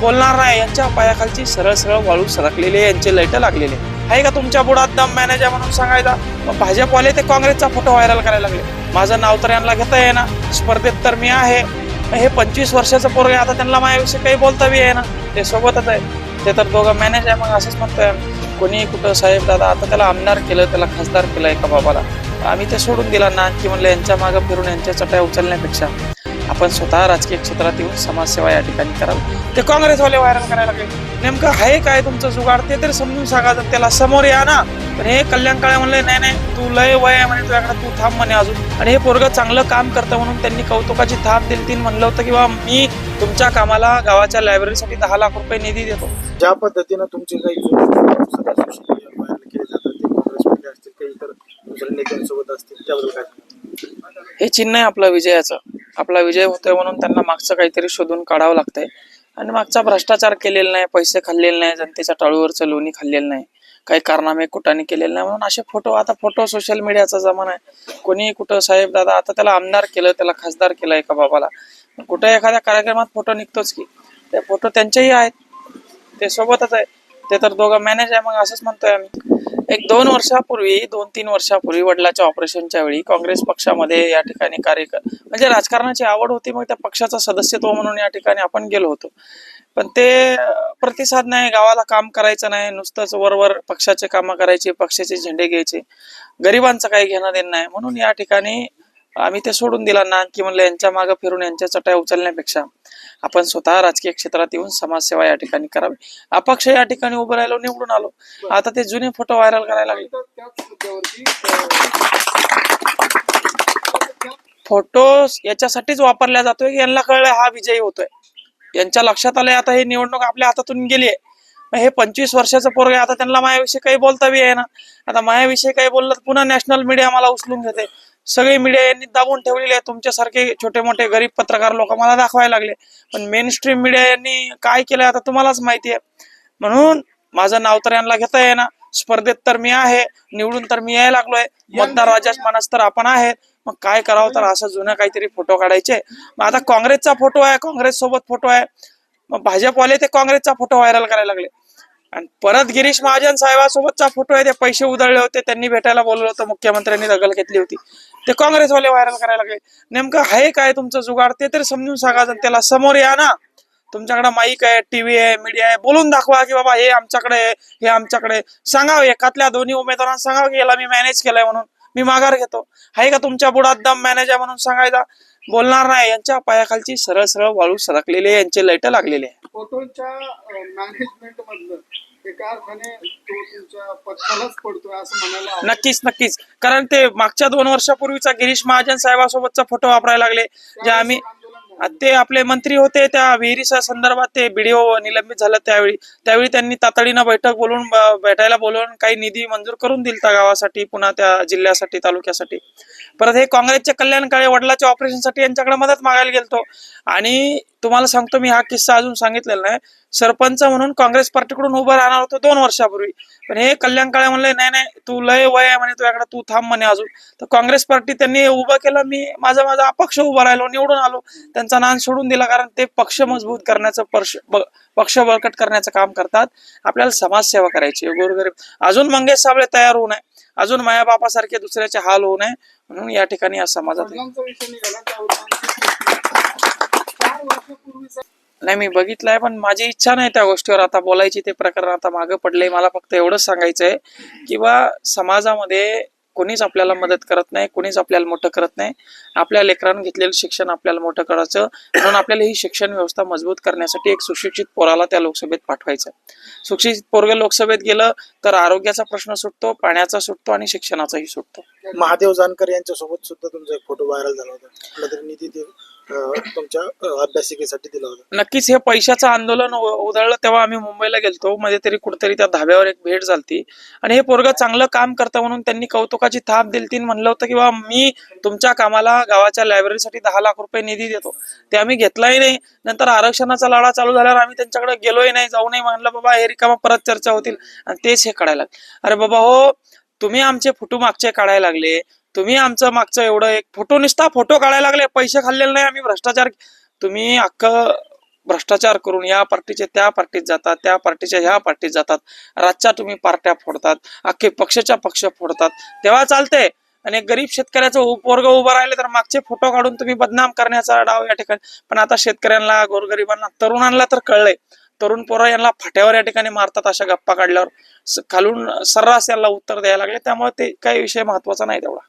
बोलणार नाही. यांच्या पायाखालची सरळ सरळ वाळू सरकलेली आहे, यांचे लैट लागलेले. आहे का तुमच्या बुडात दम मॅनेजर म्हणून सांगायचा? मग भाजपवाले ते काँग्रेसचा फोटो व्हायरल करायला लागले. माझं नाव तर यांना घेता येईना. स्पर्धेत तर मी आहे. हे पंचवीस वर्षाचं पोरग आहे, आता त्यांना माझ्याविषयी काही बोलता बी ना ते सोबतच आहे. ते तर दोघं मॅनेज आहे. मग असंच म्हणतोय आम्ही. कोणी कुठं साहेब दादा आता त्याला आमदार केलं त्याला खासदार केलं एका बाबाला. आम्ही ते सोडून दिला. ना की म्हणलं यांच्या मागं फिरून यांच्या चटया उचलण्यापेक्षा. आपण स्वतः राजकीय क्षेत्रात येऊन समाजसेवा या ठिकाणी करावी ते काँग्रेसवाले व्हायरल करायला लागले. नेमकं आहे काय तुमचं जुगाड? ते तरी समजून सांगा जर त्याला समोर या ना. पण हे कल्याण काळे म्हणले नाही नाही तू लय वय आहे म्हणे तुझ्याकडे तू थांब म्हणे अजून. आणि हे पोरग चांगलं काम करतं म्हणून त्यांनी कौतुकाची थाप दिली. तीन म्हणलं होतं की बा मी तुमच्या कामाला गावाच्या लायब्ररीसाठी दहा लाख रुपये निधी देतो. ज्या पद्धतीनं तुमचे काही? हे चिन्ह आहे आपलं विजयाचं. आपला विजय होतोय म्हणून त्यांना मागचं काहीतरी शोधून काढावं लागतंय. आणि मागचा भ्रष्टाचार केलेला नाही पैसे खाल्लेले नाही जनतेच्या टाळूवरचं लोणी खाल्लेलं नाही काही कारनामे कुठाने केलेले नाही. म्हणून असे फोटो आता फोटो सोशल मीडियाचा जमाना आहे. कोणी कुठं साहेब दादा आता त्याला आमदार केलं त्याला खासदार केलं एका बाबाला. कुठं एखाद्या कार्यक्रमात फोटो निघतोच की. ते फोटो त्यांचेही आहेत. ते सोबतच आहे. ते तर दोघं मॅनेज आहे मग असंच म्हणतोय आम्ही. एक दोन वर्षापूर्वी दोन तीन वर्षापूर्वी वडिलाच्या ऑपरेशनच्या वेळी काँग्रेस पक्षामध्ये या ठिकाणी कार्यकर म्हणजे राजकारणाची आवड होती मग त्या पक्षाचा सदस्यत्व म्हणून या ठिकाणी आपण गेलो होतो. पण ते प्रतिसाद नाही गावाला काम करायचं नाही नुसतंच वरवर पक्षाचे कामं करायचे पक्षाचे झेंडे घ्यायचे गरिबांचं काही घेणं देणं नाही म्हणून या ठिकाणी आम्ही ते सोडून दिला ना की म्हणलं यांच्या मागे फिरून यांच्या चटया उचलण्यापेक्षा. आपण स्वतः राजकीय क्षेत्रात येऊन समाजसेवा या ठिकाणी करावी. अपक्ष या ठिकाणी उभं राहिलो निवडून आलो. आता ते जुने फोटो व्हायरल करायला लागले. फोटो याच्यासाठीच वापरला जातोय की यांना कळलं हा विजयी होतोय. यांच्या लक्षात आलंय आता हे निवडणूक आपल्या हातातून गेली आहे हे पंचवीस वर्षाचं पोरग आहे, आता त्यांना माझ्याविषयी काही बोलता बी आहे ना आता माझ्याविषयी काही बोललं तर पुन्हा नॅशनल मीडिया मला उचलून घेते. सगळी मीडिया यांनी दाबून ठेवलेली आहे तुमच्यासारखे छोटे मोठे गरीब पत्रकार लोक मला दाखवायला लागले. पण मेन स्ट्रीम मीडिया यांनी काय केलं आता तुम्हालाच माहिती आहे. म्हणून माझं नाव तर यांना घेता येईना. स्पर्धेत तर मी आहे. निवडून तर मी यायला लागलोय. मतदार राजाच मानस तर आपण आहे मग काय करावं तर असं जुनं काहीतरी फोटो काढायचे. मग आता काँग्रेसचा फोटो आहे. काँग्रेस सोबत फोटो आहे. मग भाजपवाले ते काँग्रेसचा फोटो व्हायरल करायला लागले. आणि परत गिरीश महाजन साहेबासोबतचा फोटो आहे ते पैसे उधळले होते त्यांनी भेटायला बोलवलं होतं मुख्यमंत्र्यांनी दखल घेतली होती. ते काँग्रेसवाले व्हायरल करायला लागले. नेमकं आहे काय तुमचं जुगाड? ते तरी समजून सांगा जण त्याला समोर या ना. तुमच्याकडे माईक आहे टीव्ही आहे मीडिया आहे बोलून दाखवा की बाबा हे आमच्याकडे हे आमच्याकडे सांगावं एकातल्या दोन्ही उमेदवारांना सांगावं की याला मी मॅनेज केलंय म्हणून. मी माघार घेतो. आहे का तुमच्या बुडात दम मॅनेजर म्हणून सांगायचा? बोलणार नाही. यांच्या पायाखालची सरळ सरळ वाळू सरकलेली आहे. यांचे लाइट लागलेले आहे. फोटोच्या मॅनेजमेंट मधलं. नक्कीच नक्कीच. कारण ते मागच्या दोन वर्षापूर्वीचा गिरीश महाजन साहेबासोबतचा फोटो वापरायला लागले. जे आम्ही ते आपले मंत्री होते त्या विहिरीच्या संदर्भात ते बीडीओ निलंबित झालं त्यावेळी. त्यावेळी त्यांनी तातडीनं बैठक बोलून भेटायला बोलवून काही निधी मंजूर करून दिलता गावासाठी पुन्हा त्या जिल्ह्यासाठी तालुक्यासाठी. परत हे काँग्रेसच्या कल्याणकाळी वडिलाच्या ऑपरेशनसाठी यांच्याकडे मदत मागायला गेलतो. आणि तुम्हाला सांगतो मी हा किस्सा अजून सांगितलेला नाही. सरपंच म्हणून काँग्रेस पार्टीकडून उभं राहणार होतो दोन वर्षापूर्वी. पण हे कल्याण काळे म्हणले नाही नाही तू लय वय आहे म्हणे तुझ्याकडे तू थांब म्हणे अजून. तर काँग्रेस पार्टी त्यांनी उभं केलं मी माझा माझा अपक्ष उभा राहिलो निवडून आलो. त्यांचा नान सोडून दिला कारण ते पक्ष मजबूत करण्याचं पर्श ब- पक्ष बळकट करण्याचं काम करतात. आपल्याला समाजसेवा करायची गोरगरीब. अजून मंगेश साबळे तयार होऊ नये. अजून माया बापासारखे दुसऱ्याचे हाल होऊ नये. म्हणून या ठिकाणी या समाजात आहे. वडिलांचा विषय निघाला त्यावर चार वर्षापूर्वीचा नाही मी बघितलंय पण माझी इच्छा नाही त्या गोष्टीवर. आता बोलायची ते प्रकरण आता मागं पडले मला फक्त एवढंच सांगायचंय किंवा समाजामध्ये कोणीच आपल्याला मदत करत नाही कोणीच आपल्याला मोठं करत नाही. आपल्या लेकरांनी घेतलेलं शिक्षण आपल्याला मोठं करायचं. म्हणून आपल्याला ही शिक्षण व्यवस्था मजबूत करण्यासाठी एक सुशिक्षित पोराला त्या लोकसभेत पाठवायचं सुशिक्षित पोरग लोकसभेत गेलं तर आरोग्याचा प्रश्न सुटतो पाण्याचा सुटतो आणि शिक्षणाचाही सुटतो. महादेव जानकर यांच्यासोबत सुद्धा तुमचा एक फोटो व्हायरल झाला होता. कुठला तरी निधी ते अं, तुमच्या अं, अभ्यासिकेसाठी दिला होता. नक्कीच हे पैशाचं आंदोलन उ- उधळलं तेव्हा आम्ही मुंबईला गेलतो. मध्ये तरी कुठेतरी त्या धाब्यावर एक भेट झालती. आणि हे पोरग चांगलं काम करतं म्हणून त्यांनी कौतुकाची थाप दिली ती म्हणलं होतं की बा मी तुमच्या कामाला गावाच्या लायब्ररीसाठी दहा लाख रुपये निधी देतो. ते आम्ही घेतलाही नाही. नंतर आरक्षणाचा लढा चालू झाल्यावर आम्ही त्यांच्याकडे गेलोही नाही जाऊ नाही म्हणलं बाबा हे रिकामा परत चर्चा होतील. आणि तेच हे कळायला लागले. अरे बाबा हो तुम्ही आमचे फोटो मागचे काढायला लागले. तुम्ही आमचं मागचं एवढं एक फोटो निसता फोटो काढायला लागले. पैसे खाल्लेले नाही आम्ही भ्रष्टाचार तुम्ही अख्ख भ्रष्टाचार करून या पार्टीचे त्या पार्टीत जातात त्या पार्टीच्या ह्या पार्टीत जातात. रातच्या तुम्ही पार्ट्या फोडतात अख्खे पक्षाच्या पक्ष फोडतात. तेव्हा चालते आणि गरीब शेतकऱ्याचा उपवर्ग उभा राहिले तर मागचे फोटो काढून तुम्ही बदनाम करण्याचा डाव या ठिकाणी. पण आता शेतकऱ्यांना गोरगरिबांना तरुणांना तर कळलंय. तरुण पोरं यांना फाट्यावर या ठिकाणी मारतात अशा गप्पा काढल्यावर. खालून सर्रास यांना उत्तर द्यायला लागले. त्यामुळे ते काही विषय महत्त्वाचा नाही तेवढा.